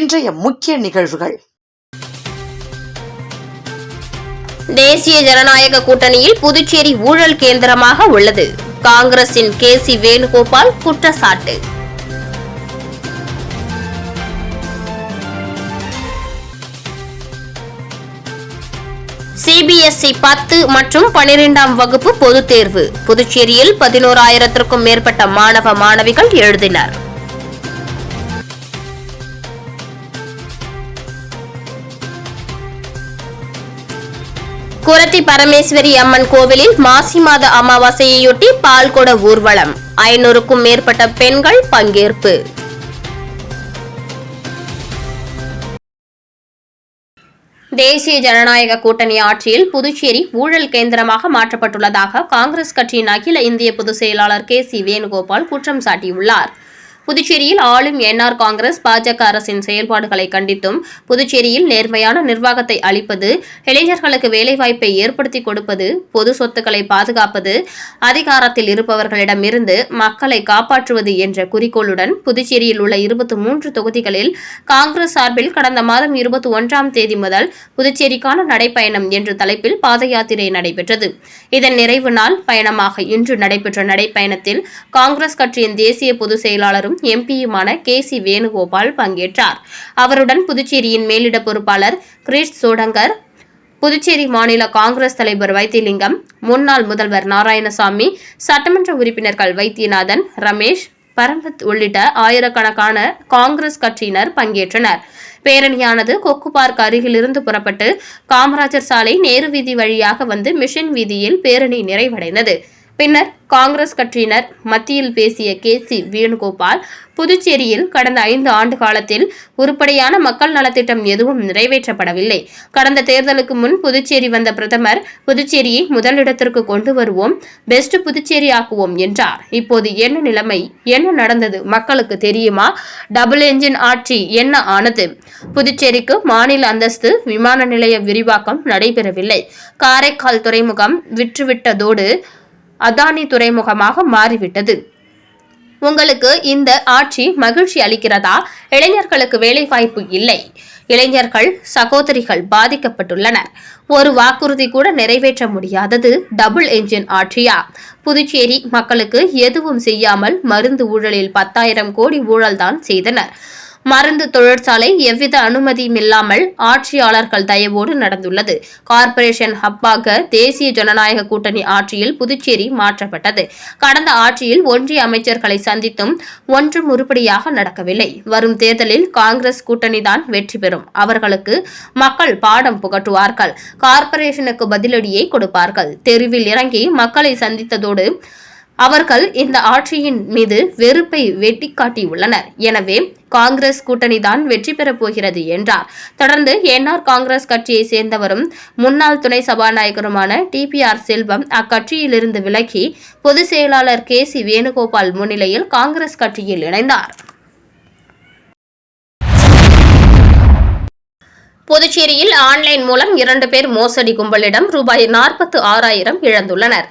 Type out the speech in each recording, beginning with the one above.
இன்றைய முக்கிய நிகழ்வுகள். தேசிய ஜனநாயக கூட்டணியில் புதுச்சேரி ஊழல் கேந்திரமாக உள்ளது. காங்கிரசின் கே சி வேணுகோபால் குற்றச்சாட்டு. சிபிஎஸ்இ பத்து மற்றும் பனிரெண்டாம் வகுப்பு பொதுத் தேர்வு. புதுச்சேரியில் பதினோராயிரத்திற்கும் மேற்பட்ட மாணவ மாணவிகள் எழுதினர். குரத்தி பரமேஸ்வரி அம்மன் கோவிலில் மாசி மாத அமாவாசையையொட்டி பால்கொட ஊர்வலம். ஐநூறுக்கும் மேற்பட்ட பெண்கள் பங்கேற்பு. தேசிய ஜனநாயக கூட்டணி ஆட்சியில் புதுச்சேரி ஊழல் கேந்திரமாக மாற்றப்பட்டுள்ளதாக காங்கிரஸ் கட்சியின் அகில இந்திய பொதுச் செயலாளர் கே சி வேணுகோபால் குற்றம் சாட்டியுள்ளார். புதுச்சேரியில் ஆளும் என்ஆர் காங்கிரஸ் பாஜக அரசின் செயல்பாடுகளை கண்டித்தும் புதுச்சேரியில் நேர்மையான நிர்வாகத்தை அளிப்பது இளைஞர்களுக்கு வேலைவாய்ப்பை ஏற்படுத்தி கொடுப்பது பொது சொத்துக்களை பாதுகாப்பது அதிகாரத்தில் இருப்பவர்களிடமிருந்து மக்களை காப்பாற்றுவது என்ற குறிக்கோளுடன் புதுச்சேரியில் உள்ள இருபத்தி மூன்று தொகுதிகளில் காங்கிரஸ் சார்பில் கடந்த மாதம் இருபத்தி ஒன்றாம் தேதி முதல் புதுச்சேரிக்கான நடைப்பயணம் என்ற தலைப்பில் பாத யாத்திரை நடைபெற்றது. இதன் நிறைவு நாள் பயணமாக இன்று நடைபெற்ற நடைப்பயணத்தில் காங்கிரஸ் கட்சியின் தேசிய பொதுச் செயலாளரும் எம்பியுமான கே சி வேணுகோபால் பங்கேற்றார். அவருடன் புதுச்சேரியின் மேலிட பொறுப்பாளர் கிரீஷ் சோடங்கர் புதுச்சேரி மாநில காங்கிரஸ் தலைவர் வைத்திலிங்கம் முன்னாள் முதல்வர் நாராயணசாமி சட்டமன்ற உறுப்பினர்கள் வைத்தியநாதன் ரமேஷ் பரம்பத் உள்ளிட்ட ஆயிரக்கணக்கான காங்கிரஸ் கட்சியினர் பங்கேற்றனர். பேரணியானது கொக்கு பார்க் அருகிலிருந்து புறப்பட்டு காமராஜர் சாலை நேரு வீதி வழியாக வந்து மிஷன் வீதியில் பேரணி நிறைவடைந்தது. பின்னர் காங்கிரஸ் கட்சியினர் மத்தியில் பேசிய கே சி வேணுகோபால் புதுச்சேரியில் கடந்த ஐந்து ஆண்டு காலத்தில் உருப்படியான மக்கள் நலத்திட்டம் எதுவும் நிறைவேற்றப்படவில்லை. கடந்த தேர்தலுக்கு முன் புதுச்சேரி வந்த பிரதமர் புதுச்சேரியை முதலிடத்திற்கு கொண்டு வருவோம் பெஸ்ட் புதுச்சேரி ஆக்குவோம் என்றார். இப்போது என்ன நிலைமை? என்ன நடந்தது? மக்களுக்கு தெரியுமா? டபுள் என்ஜின் ஆட்சி என்ன ஆனது? புதுச்சேரிக்கு மாநில அந்தஸ்து விமான நிலைய விரிவாக்கம் நடைபெறவில்லை. காரைக்கால் துறைமுகம் விற்றுவிட்டதோடு அதானி துறைமுகமாக மாறிவிட்டது. உங்களுக்கு இந்த ஆட்சி மகிழ்ச்சி அளிக்கிறதா? இளைஞர்களுக்கு வேலைவாய்ப்பு இல்லை. இளைஞர்கள் சகோதரிகள் பாதிக்கப்பட்டுள்ளனர். ஒரு வாக்குறுதி கூட நிறைவேற்ற முடியாதது டபுள் என்ஜின் ஆட்சியா? புதுச்சேரி மக்களுக்கு எதுவும் செய்யாமல் மருந்து ஊழலில் பத்தாயிரம் கோடி ஊழல்தான் செய்தனர். மருந்து தொழிற்சாலை எவ்வித அனுமதியும் இல்லாமல் ஆட்சியாளர்கள் தயவோடு நடந்துள்ளது. கார்ப்பரேஷன் ஹப்பாக தேசிய ஜனநாயக கூட்டணி ஆட்சியில் புதுச்சேரி மாற்றப்பட்டது. கடந்த ஆட்சியில் ஒன்றிய அமைச்சர்களை சந்தித்தும் ஒன்றும் உருப்படியாக நடக்கவில்லை. வரும் தேர்தலில் காங்கிரஸ் கூட்டணிதான் வெற்றி பெறும். அவர்களுக்கு மக்கள் பாடம் புகட்டுவார்கள். கார்ப்பரேஷனுக்கு பதிலடியை கொடுப்பார்கள். தெருவில் இறங்கி மக்களை சந்தித்ததோடு அவர்கள் இந்த ஆட்சியின் மீது வெறுப்பை வெட்டிக்காட்டியுள்ளனர். எனவே காங்கிரஸ் கூட்டணிதான் வெற்றி பெறப் போகிறது என்றார். தொடர்ந்து என்ஆர் காங்கிரஸ் கட்சியை சேர்ந்தவரும் முன்னாள் துணை சபாநாயகருமான டிபிஆர் செல்வம் அக்கட்சியிலிருந்து விலகி பொதுச் செயலாளர் கே. சி. வேணுகோபால் முன்னிலையில் காங்கிரஸ் கட்சியில் இணைந்தார். புதுச்சேரியில் ஆன்லைன் மூலம் இரண்டு பேர் மோசடி கும்பலிடம் ரூபாய் நாற்பத்து ஆறாயிரம் இழந்துள்ளனர்.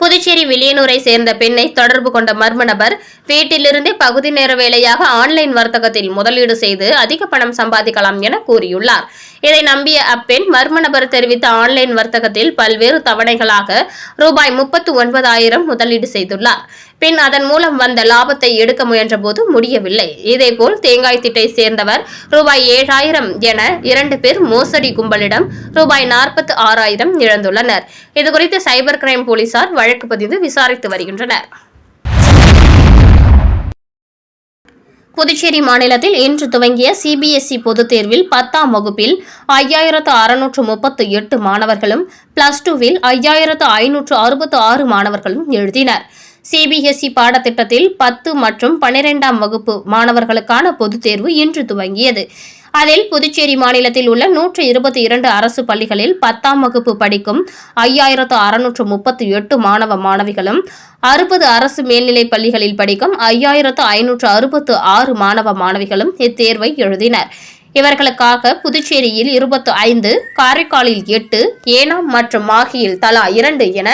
புதுச்சேரி வில்லியனூரை சேர்ந்த பெண்ணை தொடர்பு கொண்ட மர்ம நபர் வீட்டிலிருந்தே பகுதி நேர வேலையாக ஆன்லைன் வர்த்தகத்தில் முதலீடு செய்து அதிக பணம் சம்பாதிக்கலாம் என கூறியுள்ளார். இதை நம்பிய அப்பெண் மர்ம நபர் தெரிவித்த ஆன்லைன் வர்த்தகத்தில் பல்வேறு தவணைகளாக ரூபாய் முப்பத்து ஒன்பதாயிரம் முதலீடு செய்துள்ளார். பின் அதன் மூலம் வந்த லாபத்தை எடுக்க முயன்றபோது முடியவில்லை. இதேபோல் தேங்காய் திட்டை சேர்ந்தவர் ரூபாய் ஏழாயிரம் என இரண்டு பேர் மோசடி கும்பலிடம் ரூபாய் நாற்பத்து ஆறாயிரம் இழந்துள்ளனர். இதுகுறித்து சைபர் கிரைம் போலீசார் வழக்கு பதிந்து விசாரித்து வருகின்றனர். புதுச்சேரி மாநிலத்தில் இன்று துவங்கிய சிபிஎஸ்இ பொதுத் தேர்வில் பத்தாம் வகுப்பில் ஐயாயிரத்து அறுநூற்று முப்பத்து எட்டு மாணவர்களும் பிளஸ் டூவில் ஐயாயிரத்து ஐநூற்று அறுபத்து ஆறு மாணவர்களும் எழுதினர். சிபிஎஸ்இ பாடத்திட்டத்தில் பத்து மற்றும் பனிரெண்டாம் வகுப்பு மாணவர்களுக்கான பொதுத் தேர்வு இன்று துவங்கியது. அதில் புதுச்சேரி மாநிலத்தில் உள்ள நூற்று இருபத்தி இரண்டு அரசு பள்ளிகளில் பத்தாம் வகுப்பு படிக்கும் ஐயாயிரத்து அறுநூற்று முப்பத்தி எட்டு மாணவ மாணவிகளும் அறுபது அரசு மேல்நிலைப் பள்ளிகளில் படிக்கும் ஐயாயிரத்து ஐநூற்று அறுபத்து ஆறு மாணவ மாணவிகளும் இத்தேர்வை எழுதினர். இவர்களுக்காக புதுச்சேரியில் இருபத்து ஐந்து காரைக்காலில் எட்டு ஏனாம் மற்றும் மாகியில் தலா இரண்டு என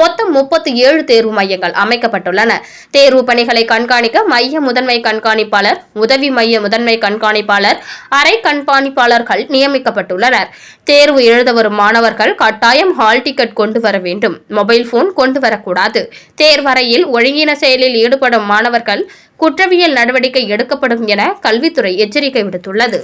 மொத்தம் முப்பத்தி ஏழு தேர்வு மையங்கள் அமைக்கப்பட்டுள்ளன. தேர்வு பணிகளை கண்காணிக்க மைய முதன்மை கண்காணிப்பாளர் உதவி மைய முதன்மை கண்காணிப்பாளர் அரை கண்காணிப்பாளர்கள் நியமிக்கப்பட்டுள்ளனர். தேர்வு எழுத வரும் மாணவர்கள் கட்டாயம் ஹால் டிக்கெட் கொண்டு வர வேண்டும். மொபைல் போன் கொண்டு வரக்கூடாது. தேர்வறையில் ஒழுங்கின செயலில் ஈடுபடும் மாணவர்கள் குற்றவியல் நடவடிக்கை எடுக்கப்படும் என கல்வித்துறை எச்சரிக்கை விடுத்துள்ளது.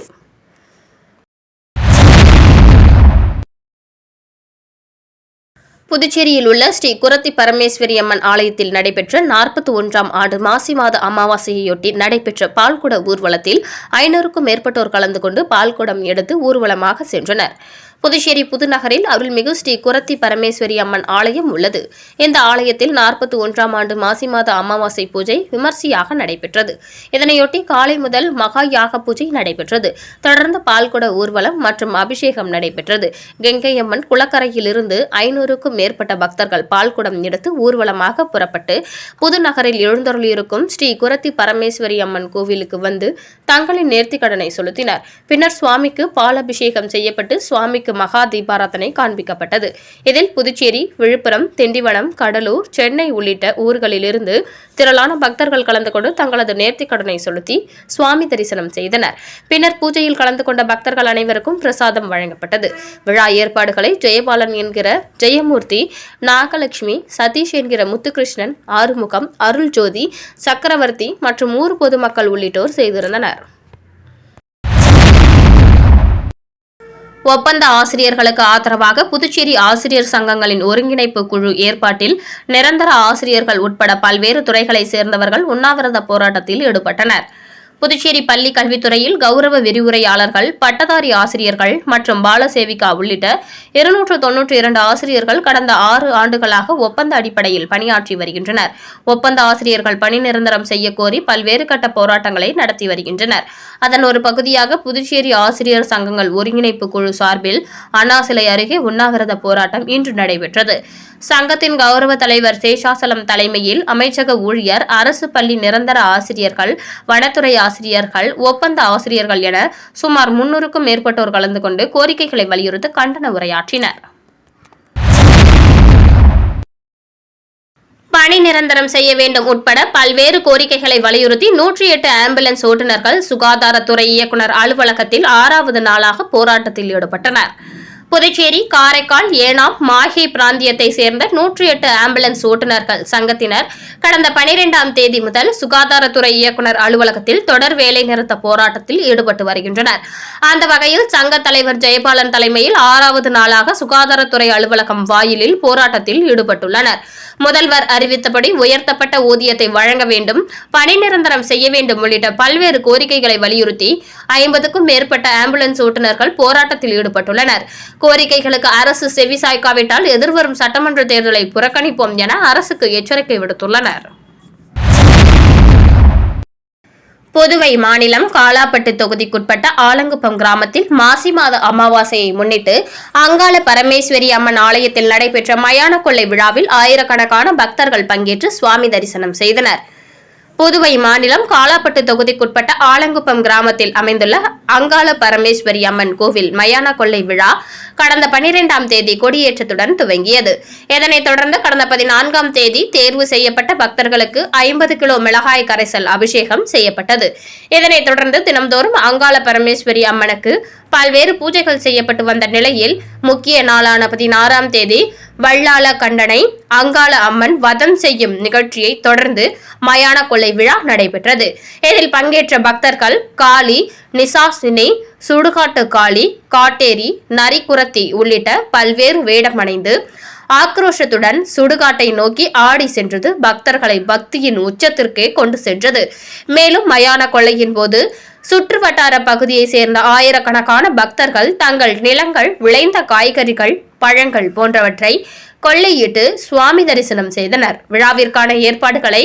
புதுச்சேரியில் உள்ள ஸ்ரீ குரத்தி பரமேஸ்வரி அம்மன் ஆலயத்தில் நடைபெற்ற நாற்பத்தி ஒன்றாம் ஆண்டு மாசி மாத அமாவாசையொட்டி நடைபெற்ற பால்குட ஊர்வலத்தில் ஐநூறுக்கும் மேற்பட்டோர் கலந்து கொண்டு பால்குடம் எடுத்து ஊர்வலமாக சென்றனர். புதுச்சேரி புதுநகரில் அருள்மிகு ஸ்ரீ குரத்தி பரமேஸ்வரி அம்மன் ஆலயம் உள்ளது. இந்த ஆலயத்தில் நாற்பத்தி ஒன்றாம் ஆண்டு மாசி மாத அமாவாசை பூஜை விமர்சையாக நடைபெற்றது. இதனையொட்டி காலை முதல் மகா யாக பூஜை நடைபெற்றது. தொடர்ந்து பால்குட ஊர்வலம் மற்றும் அபிஷேகம் நடைபெற்றது. கெங்கையம்மன் குளக்கரையிலிருந்து ஐநூறுக்கும் மேற்பட்ட பக்தர்கள் பால்குடம் எடுத்து ஊர்வலமாக புறப்பட்டு புதுநகரில் எழுந்தருளியிருக்கும் ஸ்ரீ குரத்தி பரமேஸ்வரி அம்மன் கோவிலுக்கு வந்து தங்களின் நேர்த்திக்கடனை செலுத்தினர். பின்னர் சுவாமிக்கு பால் அபிஷேகம் செய்யப்பட்டு சுவாமிக்கு மகா தீபாராதனை காண்பிக்கப்பட்டது. இதில் புதுச்சேரி விழுப்புரம் திண்டிவனம் கடலூர் சென்னை உள்ளிட்ட ஊர்களிலிருந்து திரளான பக்தர்கள் கலந்து கொண்டு தங்களது நேர்த்திக்கடனை செலுத்தி சுவாமி தரிசனம் செய்தனர். பின்னர் பூஜையில் கலந்து கொண்ட பக்தர்கள் அனைவருக்கும் பிரசாதம் வழங்கப்பட்டது. விழா ஏற்பாடுகளை ஜெயபாலன் என்கிற ஜெயமூர்த்தி நாகலட்சுமி சதீஷ் என்கிற முத்துகிருஷ்ணன் ஆறுமுகம் அருள் ஜோதி சக்கரவர்த்தி மற்றும் ஊர் பொதுமக்கள் உள்ளிட்டோர் செய்திருந்தனர். ஒப்பந்த ஆசிரியர்களுக்கு ஆதரவாக புதுச்சேரி ஆசிரியர் சங்கங்களின் ஒருங்கிணைப்பு குழு ஏற்பாட்டில் நிரந்தர ஆசிரியர்கள் உட்பட பல்வேறு துறைகளைச் சேர்ந்தவர்கள் உண்ணாவிரத போராட்டத்தில் ஈடுபட்டனர். புதுச்சேரி பள்ளி கல்வித்துறையில் கௌரவ விரிவுரையாளர்கள் பட்டதாரி ஆசிரியர்கள் மற்றும் பாலசேவிகா உள்ளிட்ட இருநூற்று தொன்னூற்றி இரண்டு ஆசிரியர்கள் கடந்த ஆறு ஆண்டுகளாக ஒப்பந்த அடிப்படையில் பணியாற்றி வருகின்றனர். ஒப்பந்த ஆசிரியர்கள் பணி நிரந்தரம் செய்ய கோரி பல்வேறு கட்ட போராட்டங்களை நடத்தி வருகின்றனர். அதன் ஒரு பகுதியாக புதுச்சேரி ஆசிரியர் சங்கங்கள் ஒருங்கிணைப்பு குழு சார்பில் அண்ணா சிலை அருகே உண்ணாவிரத போராட்டம் இன்று நடைபெற்றது. சங்கத்தின் கௌரவ தலைவர் சேஷாசலம் தலைமையில் அமைச்சக ஊழியர் அரசு பள்ளி நிரந்தர ஆசிரியர்கள் வனத்துறை ஆசிரியர்கள் ஒப்பந்த ஆசிரியர்கள் என சுமார் முன்னூறுக்கும் மேற்பட்டோர் கலந்து கொண்டு கோரிக்கைகளை வலியுறுத்தி கண்டன உரையாற்றினர். பணி நிரந்தரம் செய்ய வேண்டும் உட்பட பல்வேறு கோரிக்கைகளை வலியுறுத்தி நூற்றி எட்டு ஆம்புலன்ஸ் ஓட்டுநர்கள் சுகாதாரத்துறை இயக்குநர் அலுவலகத்தில் ஆறாவது நாளாக போராட்டத்தில் ஈடுபட்டனர். புதுச்சேரி காரைக்கால் ஏனாம் மாஹே பிராந்தியத்தை சேர்ந்த நூற்றி எட்டு ஆம்புலன்ஸ் ஓட்டுநர்கள் சங்கத்தினர் கடந்த பனிரெண்டாம் தேதி முதல் சுகாதாரத்துறை இயக்குநர் அலுவலகத்தில் தொடர் வேலை நிறுத்த போராட்டத்தில் ஈடுபட்டு வருகின்றனர். அந்த வகையில் சங்க தலைவர் ஜெயபாலன் தலைமையில் ஆறாவது நாளாக சுகாதாரத்துறை அலுவலகம் வாயிலில் போராட்டத்தில் ஈடுபட்டுள்ளனர். முதல்வர் அறிவித்தபடி உயர்த்தப்பட்ட ஊதியத்தை வழங்க வேண்டும் பணி நிரந்தரம் செய்ய வேண்டும் உள்ளிட்ட பல்வேறு கோரிக்கைகளை வலியுறுத்தி ஐம்பதுக்கும் மேற்பட்ட ஆம்புலன்ஸ் ஓட்டுநர்கள் போராட்டத்தில் ஈடுபட்டுள்ளனர். கோரிக்கைகளுக்கு அரசு செவிசாய்க்காவிட்டால் எதிர்வரும் சட்டமன்ற தேர்தலை புறக்கணிப்போம் என அரசுக்கு எச்சரிக்கை விடுத்துள்ளனர். புதுவை மாநிலம் காலாப்பட்டு தொகுதிக்குட்பட்ட ஆலங்குப்பம் கிராமத்தில் மாசி மாத அமாவாசையை முன்னிட்டு அங்காள பரமேஸ்வரி அம்மன் ஆலயத்தில் நடைபெற்ற மயான கொள்ளை விழாவில் ஆயிரக்கணக்கான பக்தர்கள் பங்கேற்று சுவாமி தரிசனம் செய்தனர். புதுவை மாநிலம் காலாப்பட்டு தொகுதிக்குட்பட்ட ஆலங்குப்பம் கிராமத்தில் அமைந்துள்ள அங்காள பரமேஸ்வரி அம்மன் கோவில் மயான கொள்ளை விழா கடந்த பனிரெண்டாம் தேதி கொடியேற்றத்துடன் துவங்கியது. இதனைத் தொடர்ந்து கடந்த பதினான்காம் தேதி தேர்வு செய்யப்பட்ட பக்தர்களுக்கு ஐம்பது கிலோ மிளகாய் கரைசல் அபிஷேகம் செய்யப்பட்டது. இதனைத் தொடர்ந்து தினம்தோறும் அங்காள பரமேஸ்வரி அம்மனுக்கு பல்வேறு பூஜைகள் செய்யப்பட்டு வந்த நிலையில் முக்கிய நாளான பதினாறாம் தேதி வள்ளாள கண்டனை அங்காள அம்மன் வதம் செய்யும் நிகழ்ச்சியை தொடர்ந்து மயான கொள்ளை விழா நடைபெற்றது. இதில் பங்கேற்ற பக்தர்கள் காளி நிசாசினி சுடுகாட்டு காளி காட்டேரி நரிக்குரத்தி உள்ளிட்ட பல்வேறு வேடமடைந்து ஆக்ரோஷத்துடன் சுடுகாட்டை நோக்கி ஆடி சென்றது பக்தர்களை பக்தியின் உச்சத்திற்கே கொண்டு சென்றது. மேலும் மயான கொள்ளையின் போது சுற்று வட்டார பகுதியை சேர்ந்த ஆயிரக்கணக்கான பக்தர்கள் தங்கள் நிலங்கள் விளைந்த காய்கறிகள் பழங்கள் போன்றவற்றை கொள்ளையிட்டு சுவாமி தரிசனம் செய்தனர். விழாவிற்கான ஏற்பாடுகளை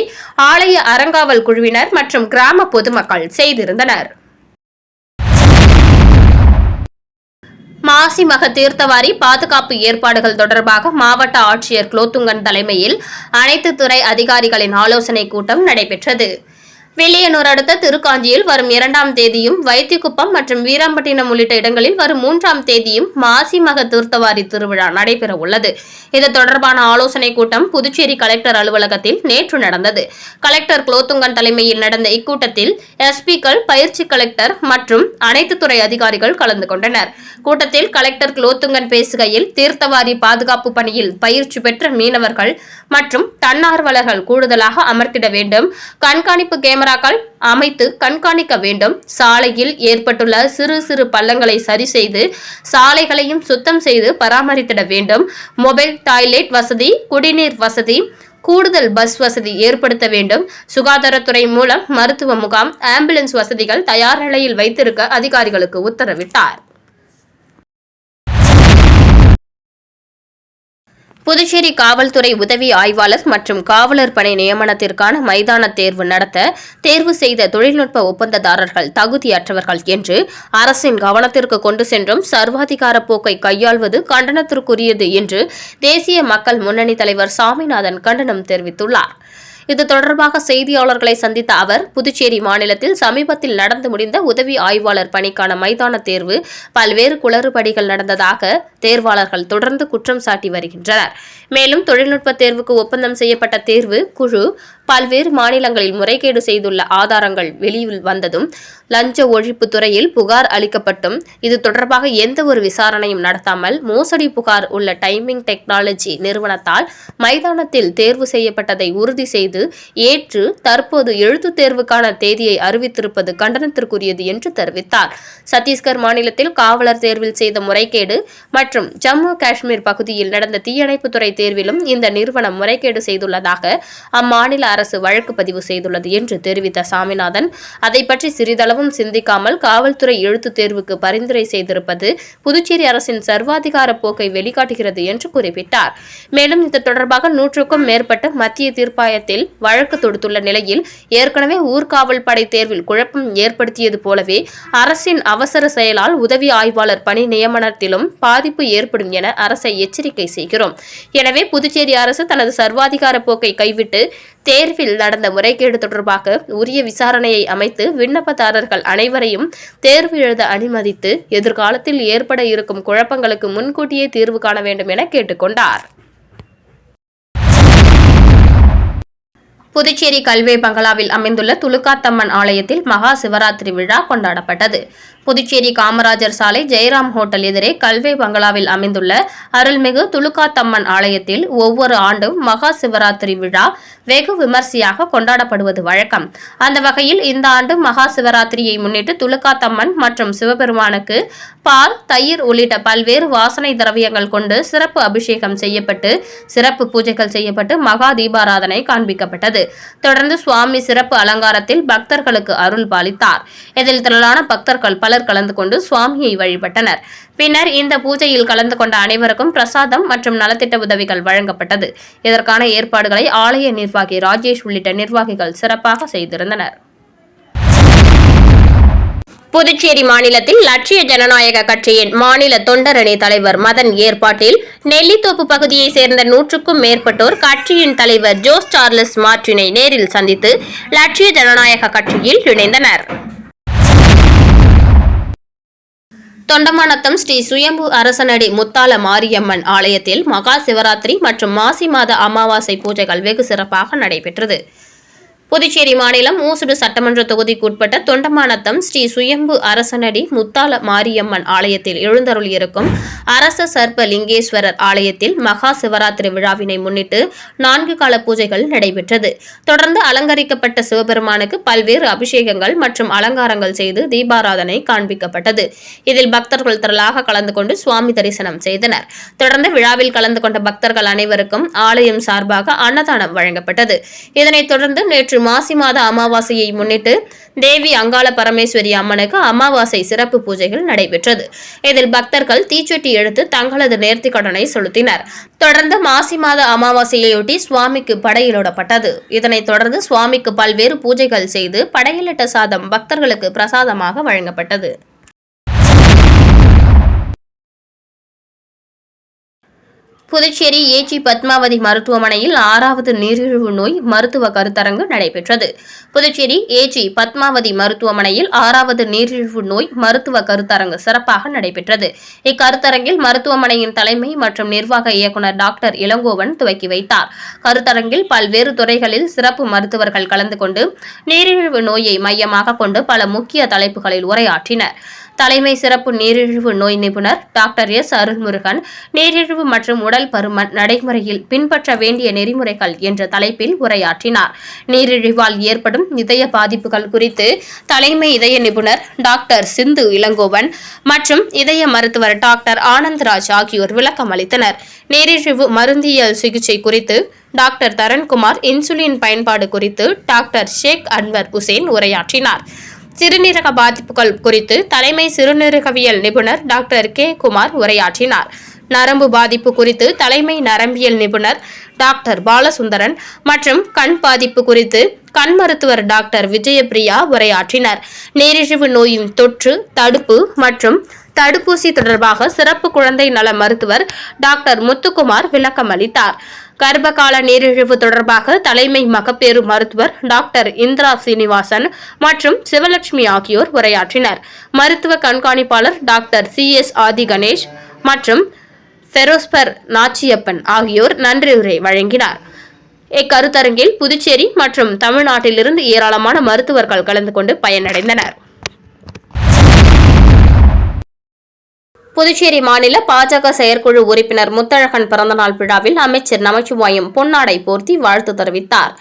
ஆலய அறங்காவல் குழுவினர் மற்றும் கிராம பொதுமக்கள் செய்திருந்தனர். மாசி மக தீர்த்தவாரி பாதுகாப்பு ஏற்பாடுகள் தொடர்பாக மாவட்ட ஆட்சியர் குலோத்துங்கன் தலைமையில் அனைத்து துறை அதிகாரிகளின் ஆலோசனைக் கூட்டம் நடைபெற்றது. வில்லியனூர் அடுத்த திருக்காஞ்சியில் வரும் இரண்டாம் தேதியும் வைத்தியகுப்பம் மற்றும் வீராம்பட்டினம் உள்ளிட்ட இடங்களில் வரும் மூன்றாம் தேதியும் மாசி மக தீர்த்தவாரி திருவிழா நடைபெற உள்ளது. இது தொடர்பான ஆலோசனைக் கூட்டம் புதுச்சேரி கலெக்டர் அலுவலகத்தில் நேற்று நடந்தது. கலெக்டர் குலோத்துங்கன் தலைமையில் நடந்த இக்கூட்டத்தில் எஸ்பிக்கள் பயிற்சி கலெக்டர் மற்றும் அனைத்து துறை அதிகாரிகள் கலந்து கொண்டனர். கூட்டத்தில் கலெக்டர் குலோத்துங்கன் பேசுகையில் தீர்த்தவாரி பாதுகாப்பு பணியில் பயிற்சி பெற்ற மீனவர்கள் மற்றும் தன்னார்வலர்கள் கூடுதலாக அமர்த்திட வேண்டும். கண்காணிப்பு கேமராக்கள் அமைத்து கண்காணிக்க வேண்டும். சாலையில் ஏற்பட்டுள்ள சிறு சிறு பள்ளங்களை சரி செய்து சாலைகளையும் சுத்தம் செய்து பராமரித்திட வேண்டும். மொபைல் டாய்லெட் வசதி குடிநீர் வசதி கூடுதல் பஸ் வசதி ஏற்படுத்த வேண்டும். சுகாதாரத்துறை மூலம் மருத்துவ முகாம் ஆம்புலன்ஸ் வசதிகள் தயார் நிலையில் வைத்திருக்க அதிகாரிகளுக்கு உத்தரவிட்டார். புதுச்சேரி காவல்துறை உதவி ஆய்வாளர் மற்றும் காவலர் பணி நியமனத்திற்கான மைதான தேர்வு நடத்த தேர்வு செய்த தொழில்நுட்ப ஒப்பந்ததாரர்கள் தகுதியற்றவர்கள் என்று அரசின் கவனத்திற்கு கொண்டு சென்றும் சர்வாதிகார போக்கை கையாள்வது கண்டனத்திற்குரியது என்று தேசிய மக்கள் முன்னணி தலைவர் சாமிநாதன் கண்டனம் தெரிவித்துள்ளார். இது தொடர்பாக செய்தியாளர்களை சந்தித்த அவர் புதுச்சேரி மாநிலத்தில் சமீபத்தில் நடந்து முடிந்த உதவி ஆய்வாளர் பணிக்கான மைதான தேர்வு பல்வேறு குளறுபடிகள் நடந்ததாக தேர்வாளர்கள் தொடர்ந்து குற்றம் சாட்டி வருகின்றனர். மேலும் தொழில்நுட்ப தேர்வுக்கு ஒப்பந்தம் செய்யப்பட்ட தேர்வு குழு பல்வேறு மாநிலங்களில் முறைகேடு செய்துள்ள ஆதாரங்கள் வெளியில் வந்ததும் லஞ்ச ஒழிப்பு துறையில் புகார் அளிக்கப்பட்டும். இது தொடர்பாக எந்த ஒரு விசாரணையும் நடத்தாமல் மோசடி புகார் உள்ள டைமிங் டெக்னாலஜி நிறுவனத்தால் மைதானத்தில் தேர்வு செய்யப்பட்டதை உறுதி செய்து ஏற்று தற்போது எழுத்து தேர்வுக்கான தேதியை அறிவித்திருப்பது கண்டனத்திற்குரியது என்று தெரிவித்தார். சத்தீஸ்கர் மாநிலத்தில் காவலர் தேர்வில் செய்த முறைகேடு மற்றும் ஜம்மு காஷ்மீர் பகுதியில் நடந்த தீயணைப்புத்துறை தேர்விலும் இந்த நிறுவனம் முறைகேடு செய்துள்ளதாக அம்மாநில அரசு வழக்கு பதிவு செய்துள்ளது என்று தெரிவித்த சாமிநாதன். அதை பற்றி சிறிதளவும் சிந்திக்காமல் காவல்துறை எழுத்துத் தேர்வுக்கு பரிந்துரை செய்திருப்பது புதுச்சேரி அரசின் சர்வாதிகார போக்கை வெளிக்காட்டுகிறது என்று குறிப்பிட்டார். மேலும் இது தொடர்பாக நூற்றுக்கும் மேற்பட்ட மத்திய தீர்ப்பாயத்தில் வழக்கு தொடுத்துள்ள நிலையில் ஏற்கனவே ஊர்காவல் படை தேர்வில் குழப்பம் ஏற்படுத்தியது போலவே அரசின் அவசர செயலால் உதவி ஆய்வாளர் பணி நியமனத்திலும் பாதிப்பு ஏற்படும் என அரசை எச்சரிக்கை செய்கிறோம். என எனவே புதுச்சேரி அரசு தனது சர்வாதிகார போக்கை கைவிட்டு தேர்வில் நடந்த முறைகேடு தொடர்பாக உரிய விசாரணையை அமைத்து விண்ணப்பதாரர்கள் அனைவரையும் தேர்வு எழுத அனுமதித்து எதிர்காலத்தில் ஏற்பட இருக்கும் குழப்பங்களுக்கு முன்கூட்டியே தீர்வு காண வேண்டும் என கேட்டுக்கொண்டார். புதுச்சேரி கல்வே பங்களாவில் அமைந்துள்ள துலுக்காத்தம்மன் ஆலயத்தில் மகா சிவராத்திரி விழா கொண்டாடப்பட்டது. புதுச்சேரி காமராஜர் சாலை ஜெயராம் ஹோட்டல் எதிரே கல்வே பங்களாவில் அமைந்துள்ள அருள்மிகு துலுக்காத்தம்மன் ஆலயத்தில் ஒவ்வொரு ஆண்டும் மகா சிவராத்திரி விழா வெகு விமர்சையாக கொண்டாடப்படுவது வழக்கம். அந்த வகையில் இந்த ஆண்டு மகா சிவராத்திரியை முன்னிட்டு துலுக்காத்தம்மன் மற்றும் சிவபெருமானுக்கு பால் தயிர் உள்ளிட்ட பல்வேறு வாசனை திரவியங்கள் கொண்டு சிறப்பு அபிஷேகம் செய்யப்பட்டு சிறப்பு பூஜைகள் செய்யப்பட்டு மகா தீபாராதனை காண்பிக்கப்பட்டது. தொடர்ந்து சுவாமி சிறப்பு அலங்காரத்தில் பக்தர்களுக்கு அருள் பாலித்தார். இதில் திரளான பக்தர்கள் பலர் கலந்து கொண்டு சுவாமியை வழிபட்டனர். பின்னர் இந்த பூஜையில் கலந்து கொண்ட அனைவருக்கும் பிரசாதம் மற்றும் நலத்திட்ட உதவிகள் வழங்கப்பட்டது. இதற்கான ஏற்பாடுகளை ஆலய நிர்வாகி ராஜேஷ் உள்ளிட்ட நிர்வாகிகள் சிறப்பாக செய்திருந்தனர். புதுச்சேரி மாநிலத்தில் லட்சிய ஜனநாயக கட்சியின் மாநில தொண்டரணி தலைவர் மதன் ஏற்பாட்டில் நெல்லித்தோப்பு பகுதியைச் சேர்ந்த நூற்றுக்கும் மேற்பட்டோர் கட்சியின் தலைவர் ஜோஸ் சார்லஸ் மார்டினை நேரில் சந்தித்து லட்சிய ஜனநாயக கட்சியில் இணைந்தனர். தொண்டமானத்தம் ஸ்ரீ சுயம்பு அரசனடி முத்தால மாரியம்மன் ஆலயத்தில் மகா சிவராத்திரி மற்றும் மாசி மாத அமாவாசை பூஜைகள் வெகு சிறப்பாக நடைபெற்றது. புதுச்சேரி மாநிலம் ஊசுடு சட்டமன்ற தொகுதிக்குட்பட்ட தொண்டமானத்தம் ஸ்ரீ சுயம்பு அரசனடி முத்தால மாரியம்மன் ஆலயத்தில் எழுந்தருளியிருக்கும் அரச சர்ப்ப லிங்கேஸ்வரர் ஆலயத்தில் மகா சிவராத்திரி விழாவினை முன்னிட்டு நான்கு கால பூஜைகள் நடைபெற்றது. தொடர்ந்து அலங்கரிக்கப்பட்ட சிவபெருமானுக்கு பல்வேறு அபிஷேகங்கள் மற்றும் அலங்காரங்கள் செய்து தீபாராதனை காண்பிக்கப்பட்டது. இதில் பக்தர்கள் திரளாக கலந்து கொண்டு சுவாமி தரிசனம் செய்தனர். தொடர்ந்து விழாவில் கலந்து கொண்ட பக்தர்கள் அனைவருக்கும் ஆலயம் சார்பாக அன்னதானம் வழங்கப்பட்டது. இதனைத் தொடர்ந்து நேற்று மாசி மாத அமாவாசையை முன்னிட்டு தேவி அங்காள பரமேஸ்வரி அம்மனுக்கு அமாவாசை சிறப்பு பூஜைகள் நடைபெற்றது. இதில் பக்தர்கள் தீச்சொட்டி எடுத்து தங்களது நேர்த்தி கடனை செலுத்தினர். தொடர்ந்து மாசி மாத அமாவாசையையொட்டி சுவாமிக்கு படையிலிடப்பட்டது. இதனைத் தொடர்ந்து சுவாமிக்கு பல்வேறு பூஜைகள் செய்து படையிலிட்ட சாதம் பக்தர்களுக்கு பிரசாதமாக வழங்கப்பட்டது. புதுச்சேரி ஏஜி பத்மாவதி மருத்துவமனையில் ஆறாவது நீரிழிவு நோய் மருத்துவ கருத்தரங்கு நடைபெற்றது. புதுச்சேரி ஏஜி பத்மாவதி மருத்துவமனையில் ஆறாவது நீரிழிவு நோய் மருத்துவ கருத்தரங்கு சிறப்பாக நடைபெற்றது. இக்கருத்தரங்கில் மருத்துவமனையின் தலைமை மற்றும் நிர்வாக இயக்குநர் டாக்டர் இளங்கோவன் துவக்கி வைத்தார். கருத்தரங்கில் பல்வேறு துறைகளில் சிறப்பு மருத்துவர்கள் கலந்து கொண்டு நீரிழிவு நோயை மையமாக கொண்டு பல முக்கிய தலைப்புகளில் உரையாற்றினர். தலைமை சிறப்பு நீரிழிவு நோய் நிபுணர் டாக்டர் எஸ் அருள்முருகன் நீரிழிவு மற்றும் உடல் பருமன் நடைமுறையில் பின்பற்ற வேண்டிய நெறிமுறைகள் என்ற தலைப்பில் உரையாற்றினார். நீரிழிவால் ஏற்படும் இதய பாதிப்புகள் குறித்து தலைமை இதய நிபுணர் டாக்டர் சிந்து இளங்கோவன் மற்றும் இதய மருத்துவர் டாக்டர் ஆனந்த்ராஜ் ஆகியோர் விளக்கம் அளித்தனர். நீரிழிவு மருந்தியல் சிகிச்சை குறித்து டாக்டர் தரண்குமார் இன்சுலின் பயன்பாடு குறித்து டாக்டர் ஷேக் அன்வர் உசேன் உரையாற்றினார். சிறுநீரக பாதிப்புகள் குறித்து தலைமை சிறுநீரகவியல் நிபுணர் டாக்டர் கே. குமார் உரையாற்றினார். நரம்பு பாதிப்பு குறித்து தலைமை நரம்பியல் நிபுணர் டாக்டர் பாலசுந்தரன் மற்றும் கண் பாதிப்பு குறித்து கண் மருத்துவர் டாக்டர் விஜயபிரியா உரையாற்றினர். நீரிழிவு நோயின் தொற்று தடுப்பு மற்றும் தடுப்பூசி தொடர்பாக சிறப்பு குழந்தை நல மருத்துவர் டாக்டர் முத்துக்குமார் விளக்கம் அளித்தார். கர்ப்பகால நீரிழிவு தொடர்பாக தலைமை மகப்பேறு மருத்துவர் டாக்டர் இந்திரா சீனிவாசன் மற்றும் சிவலட்சுமி ஆகியோர் உரையாற்றினர். மருத்துவ கண்காணிப்பாளர் doctor C S Adhi Ganesh மற்றும் ஃபெரோஸ்பர் நாச்சியப்பன் ஆகியோர் நன்றியுரை வழங்கினார். இக்கருத்தரங்கில் புதுச்சேரி மற்றும் தமிழ்நாட்டிலிருந்து ஏராளமான மருத்துவர்கள் கலந்து கொண்டு பயனடைந்தனர். புதுச்சேரி மாநில பாஜக செயற்குழு உறுப்பினர் முத்தழகன் பிறந்தநாள் விழாவில் அமைச்சர் நமச்சிவாயம் பொன்னாடை போர்த்தி வாழ்த்து தெரிவித்தார்.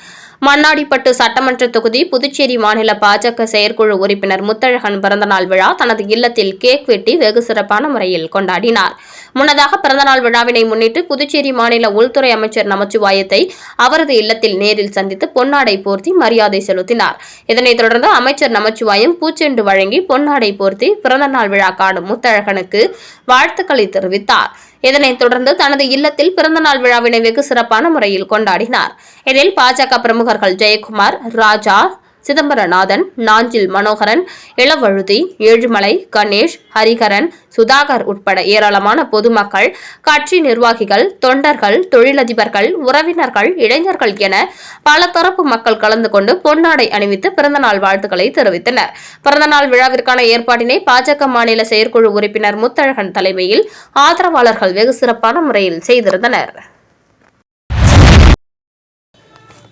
மண்ணாடிப்பட்டு சட்டமன்ற தொகுதி புதுச்சேரி மாநில பாஜக செயற்குழு உறுப்பினர் முத்தழகன் பிறந்தநாள் விழா தனது இல்லத்தில் கேக் வெட்டி வெகு சிறப்பான முறையில் கொண்டாடினார். முன்னதாக பிறந்தநாள் விழாவினை முன்னிட்டு புதுச்சேரி மாநில உள்துறை அமைச்சர் நமச்சிவாயத்தை அவரது இல்லத்தில் நேரில் சந்தித்து பொன்னாடை போர்த்தி மரியாதை செலுத்தினார். இதனைத் தொடர்ந்து அமைச்சர் நமச்சிவாயம் பூச்செண்டு வழங்கி பொன்னாடை போர்த்தி பிறந்தநாள் விழா காணும் முத்தழகனுக்கு வாழ்த்துக்களை தெரிவித்தார். இதனைத் தொடர்ந்து தனது இல்லத்தில் பிறந்தநாள் விழாவினை வெகு சிறப்பான முறையில் கொண்டாடினார். இதில் பாஜக பிரமுகர்கள் ஜெயக்குமார் ராஜா சிதம்பரநாதன் நாஞ்சில் மனோகரன் இளவழுதி ஏழுமலை கணேஷ் ஹரிகரன் சுதாகர் உட்பட ஏராளமான பொதுமக்கள் கட்சி நிர்வாகிகள் தொண்டர்கள் தொழிலதிபர்கள் உறவினர்கள் இளைஞர்கள் என பல தரப்பு மக்கள் கலந்து கொண்டு பொன்னாடை அணிவித்து பிறந்தநாள் வாழ்த்துக்களை தெரிவித்தனர். பிறந்தநாள் விழாவிற்கான ஏற்பாட்டினை பாஜக மாநில செயற்குழு உறுப்பினர் முத்தழகன் தலைமையில் ஆதரவாளர்கள் வெகு சிறப்பான முறையில் செய்திருந்தனர்.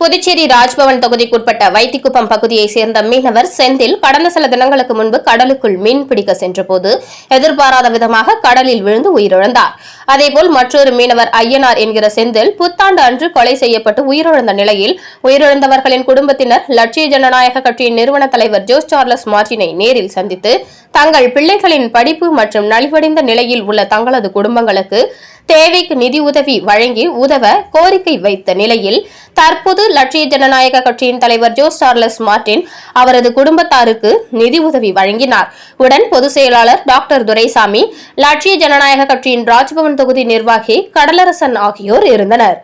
புதுச்சேரி ராஜ்பவன் தொகுதிக்குட்பட்ட வைத்திக்குப்பம் பகுதியைச் சேர்ந்த மீனவர் செந்தில் கடந்த சில தினங்களுக்கு முன்பு கடலுக்குள் மீன் பிடிக்க சென்றபோது எதிர்பாராத விதமாக கடலில் விழுந்து உயிரிழந்தார். அதேபோல் மற்றொரு மீனவர் ஐயனார் என்கிற செந்தில் புத்தாண்டு அன்று கொலை செய்யப்பட்டு உயிரிழந்த நிலையில் உயிரிழந்தவர்களின் குடும்பத்தினர் லட்சிய ஜனநாயக கட்சியின் நிறுவன தலைவர் ஜோஸ் சார்லஸ் மார்டினை நேரில் சந்தித்து தங்கள் பிள்ளைகளின் படிப்பு மற்றும் நலிவடைந்த நிலையில் உள்ள தங்களது குடும்பங்களுக்கு தேவைக்கு நிதி உதவி வழங்கி உதவ கோரிக்கை வைத்த நிலையில் தற்போது லட்சிய ஜனநாயக கட்சியின் தலைவர் ஜோஸ் சார்லஸ் மார்டின் அவரது குடும்பத்தாருக்கு நிதி உதவி வழங்கினார். உடன் பொதுச் செயலாளர் டாக்டர் துரைசாமி லட்சிய ஜனநாயக கட்சியின் ராஜ்பவன் தொகுதி நிர்வாகி கடலரசன் ஆகியோர் இருந்தனர்.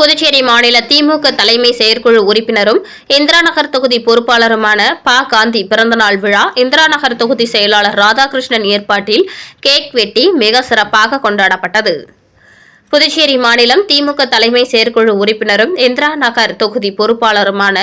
புதுச்சேரி மாநில திமுக தலைமை செயற்குழு உறுப்பினரும் இந்திரா நகர் தொகுதி பொறுப்பாளருமான ப. காந்தி பிறந்தநாள் விழா இந்திரா நகர் தொகுதி செயலாளர் ராதாகிருஷ்ணன் ஏற்பாட்டில் கேக் வெட்டி மிக சிறப்பாக கொண்டாடப்பட்டது. புதுச்சேரி மாநிலம் திமுக தலைமை செயற்குழு உறுப்பினரும் இந்திரா நகர் தொகுதி பொறுப்பாளருமான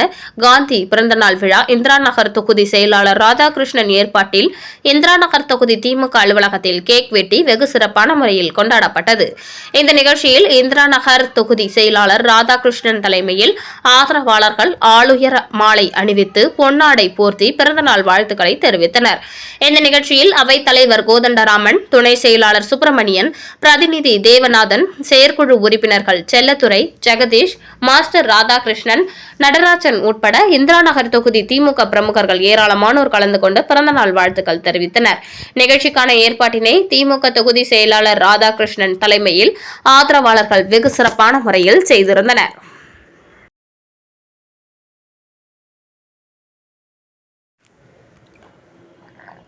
காந்தி பிறந்தநாள் விழா இந்திரா நகர் தொகுதி செயலாளர் ராதாகிருஷ்ணன் ஏற்பாட்டில் இந்திரா நகர் தொகுதி திமுக அலுவலகத்தில் கேக் வெட்டி வெகு சிறப்பான முறையில் கொண்டாடப்பட்டது. இந்த நிகழ்ச்சியில் இந்திரா நகர் தொகுதி செயலாளர் ராதாகிருஷ்ணன் தலைமையில் ஆதரவாளர்கள் ஆளுயர மாலை அணிவித்து பொன்னாடை போர்த்தி பிறந்தநாள் வாழ்த்துக்களை தெரிவித்தனர். இந்த நிகழ்ச்சியில் அவைத் தலைவர் கோதண்டராமன் துணை செயலாளர் சுப்பிரமணியன் பிரதிநிதி தேவநாதன் செயற்குழு உறுப்பினர்கள் செல்லத்துறை ஜெகதீஷ் மாஸ்டர் ராதாகிருஷ்ணன் நடராஜன் உட்பட இந்திரா நகர் தொகுதி திமுக பிரமுகர்கள் ஏராளமானோர் கலந்து கொண்டு பிறந்தநாள் வாழ்த்துக்கள் தெரிவித்தனர். நிகழ்ச்சிக்கான ஏற்பாட்டினை திமுக தொகுதி செயலாளர் ராதாகிருஷ்ணன் தலைமையில் ஆதரவாளர்கள் வெகு சிறப்பான முறையில் செய்திருந்தனர்.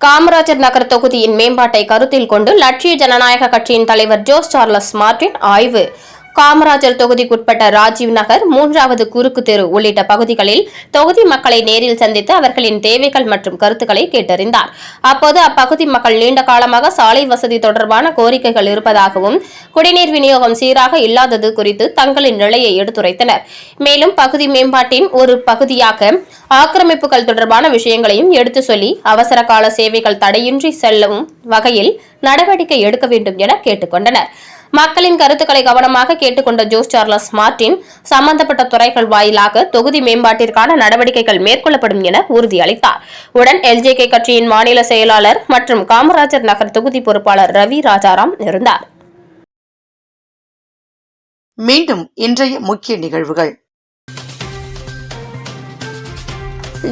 காமராஜர் நகர் தொகுதியின் மேம்பாட்டை கருத்தில் கொண்டு லட்சிய ஜனநாயக கட்சியின் தலைவர் ஜோஸ் சார்லஸ் மார்டின் ஆய்வு. காமராஜர் தொகுதிக்குட்பட்ட ராஜீவ் நகர் மூன்றாவது குறுக்கு தெரு உள்ளிட்ட பகுதிகளில் தொகுதி மக்களை நேரில் சந்தித்து அவர்களின் தேவைகள் மற்றும் கருத்துக்களை கேட்டறிந்தார். அப்போது அப்பகுதி மக்கள் நீண்ட காலமாக சாலை வசதி தொடர்பான கோரிக்கைகள் இருப்பதாகவும் குடிநீர் விநியோகம் சீராக இல்லாதது குறித்து தங்களின் நிலையை எடுத்துரைத்தனர். மேலும் பகுதி மேம்பாட்டின் ஒரு பகுதியாக ஆக்கிரமிப்புகள் தொடர்பான விஷயங்களையும் எடுத்து சொல்லி அவசர கால சேவைகள் தடையின்றி செல்லும் வகையில் நடவடிக்கை எடுக்க வேண்டும் என கேட்டுக்கொண்டனர். மக்களின் கருத்துக்களை கவனமாக கேட்டுக்கொண்ட ஜோஸ் சார்லஸ் மார்டின் சம்பந்தப்பட்ட துறைகள் வாயிலாக தொகுதி மேம்பாட்டிற்கான நடவடிக்கைகள் மேற்கொள்ளப்படும் என உறுதியளித்தார். உடன் எல்ஜேகே கட்சியின் மாநில செயலாளர் மற்றும் காமராஜர் நகர் தொகுதி பொறுப்பாளர் ரவி ராஜாராம் இருந்தார். மீண்டும் இன்றைய முக்கிய நிகழ்வுகள்.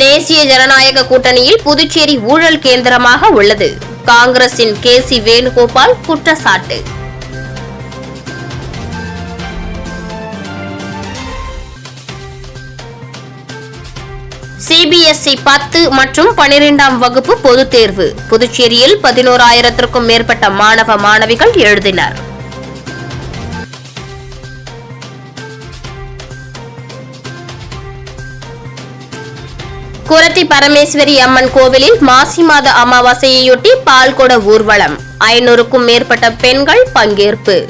தேசிய ஜனநாயக கூட்டணியில் புதுச்சேரி ஊழல் கேந்திரமாக உள்ளது. காங்கிரசின் கே சி வேணுகோபால் குற்றச்சாட்டு. சிபிஎஸ்இ பத்து மற்றும் பனிரெண்டாம் வகுப்பு பொதுத் தேர்வு. புதுச்சேரியில் பதினோராயிரத்திற்கும் மேற்பட்ட மாணவ மாணவிகள் எழுதினர். குரத்தி பரமேஸ்வரி அம்மன் கோவிலில் மாசி மாத அமாவாசையையொட்டி பால்கொட ஊர்வலம். ஐநூறுக்கும் மேற்பட்ட பெண்கள் பங்கேற்பு.